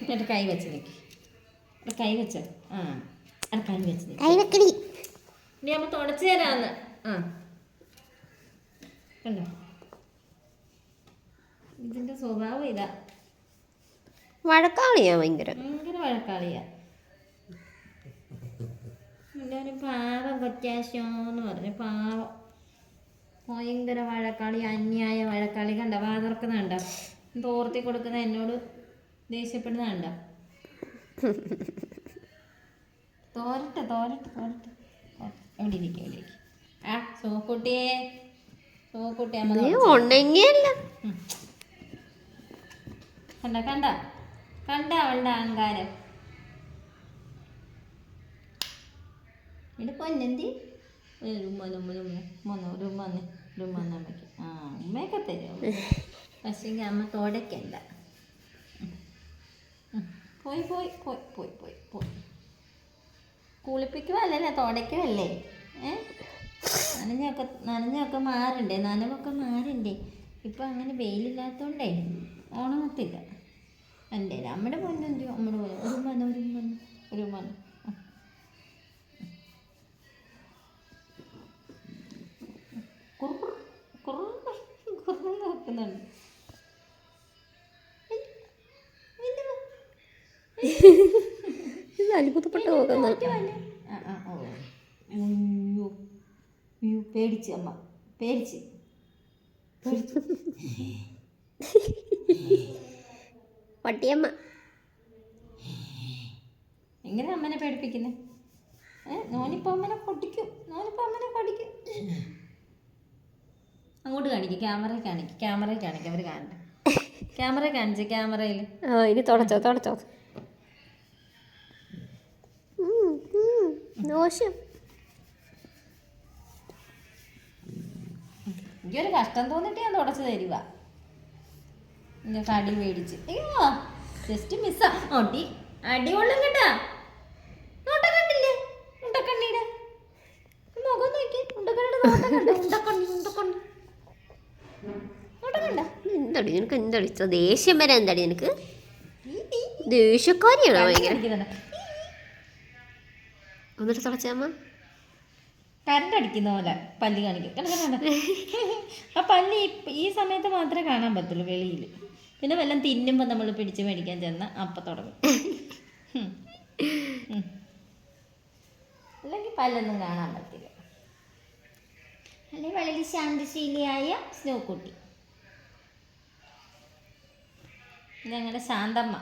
എന്നിട്ട് കൈ വെച്ച് നിൽക്കി കൈ വെച്ച്. ആ. അവിടെ കൈ വെച്ച് കൈ വെക്കടി. ഇനി അമ്മ തുടച്ചു തരാന്ന്. ആ. കണ്ടോ? ഇതിന്റെ സ്വഭാവം ഇതാ. വഴക്കാളിയാ ഭയങ്കര. ഭയങ്കര വഴക്കാളിയാ. എല്ലാവരും പാവം കൊറ്റാശോ എന്ന് പറഞ്ഞു പാവം. ഭയങ്കര വഴക്കാളി അന്യായ വഴക്കാളി. കണ്ട? വാതിറക്കുന്ന കണ്ട? തോർത്തി കൊടുക്കുന്ന എന്നോട് ദേഷ്യപ്പെടുന്ന കണ്ട? തോരട്ടെ തോരട്ടെ തോരട്ടെ. എവിടെ ഇരിക്കും എവിടെ ഇരിക്കും? ആ സോക്കുട്ടിയെ സോക്കുട്ടി അമ്മ നീ തുടച്ച്. ഉണങ്ങിയല്ല? ഉം. കണ്ട കണ്ട? കണ്ട അവളുടെ അഹങ്കാരം? ഇവിടെ പൊന്നെന്തി? ഉമ്മ വന്ന് അമ്മയ്ക്ക്. ആ ഉമ്മയൊക്കെ തരും അമ്മ. ഉം. പോയി പോയി പോയി പോയി പോയി പോയി. കുളിപ്പിക്കുവല്ലേ തുടയ്ക്കുമല്ലേ ഏ? നനഞ്ഞൊക്കെ നനഞ്ഞൊക്കെ മാറണ്ടേ? നനവൊക്കെ മാറണ്ടേ? ഇപ്പം അങ്ങനെ വെയിലില്ലാത്തോണ്ടേ ഉണങ്ങത്തില്ല എന്റെ നമ്മുടെ പൊന്നെന്തി നമ്മുടെ പോലെ കുറു നോക്കുന്നുണ്ട് ഇത് അത്ഭുതപ്പെട്ട്. ഉയ്യോ, പേടിച്ച് അമ്മ. പേടിച്ച്. പട്ടിയമ്മ. എങ്ങനെ അമ്മനെ പേടിപ്പിക്കുന്നത് ഏ നോനിപ്പോ അമ്മനെ പൊട്ടിക്കും. അങ്ങോട്ട് കാണിക്കും ക്യാമറയിൽ കാണിക്കും ക്യാമറയിൽ കാണിക്കും അവർ കാണട്ടെ. ക്യാമറ കാണിച്ചു ക്യാമറയിൽ ആ ഇനി തുടച്ചോ തുടച്ചോ. ദോഷം എനിക്കൊരു കഷ്ടം തോന്നിട്ട് ഞാൻ തുടച്ചു തരുക ഇങ്ങനെ കടി മേടിച്ച്. അയ്യോ ജസ്റ്റ് മിസ്സാ ഒട്ടി അടി കൊള്ളും കേട്ടാ. നോട്ടക്കണ്ടില്ലേ ഉണ്ടക്കണ്ണീടെ മുഖം നോക്കി. ഉണ്ടക്കണ്ണിയുടെ നോട്ടം കണ്ടോ ഉണ്ടക്കണ്ണി ഉണ്ടക്കണ്ണി എന്തടി നിനക്ക് എന്തടി ദേഷ്യം വരെ എന്തടി നിനക്ക്? ദേഷ്യക്കാരിയാണോ ഭയങ്കര എന്നിട്ട് തുടച്ചമ്മ കരണ്ട് അടിക്കുന്ന പോലെ പല്ല് കാണിക്കും. ആ പല്ല് ഈ- സമയത്ത് മാത്രമേ കാണാൻ പറ്റുള്ളൂ വെളിയിൽ. പിന്നെ വല്ലതും തിന്നുമ്പോൾ നമ്മൾ പിടിച്ച് മേടിക്കാൻ ചെന്ന അപ്പം തുടങ്ങും. അല്ലെങ്കിൽ പല്ലൊന്നും കാണാൻ പറ്റില്ല. അല്ലെങ്കിൽ വളരെ ശാന്തശീലിയായ സ്നോ ഞങ്ങളുടെ ശാന്തമ്മ.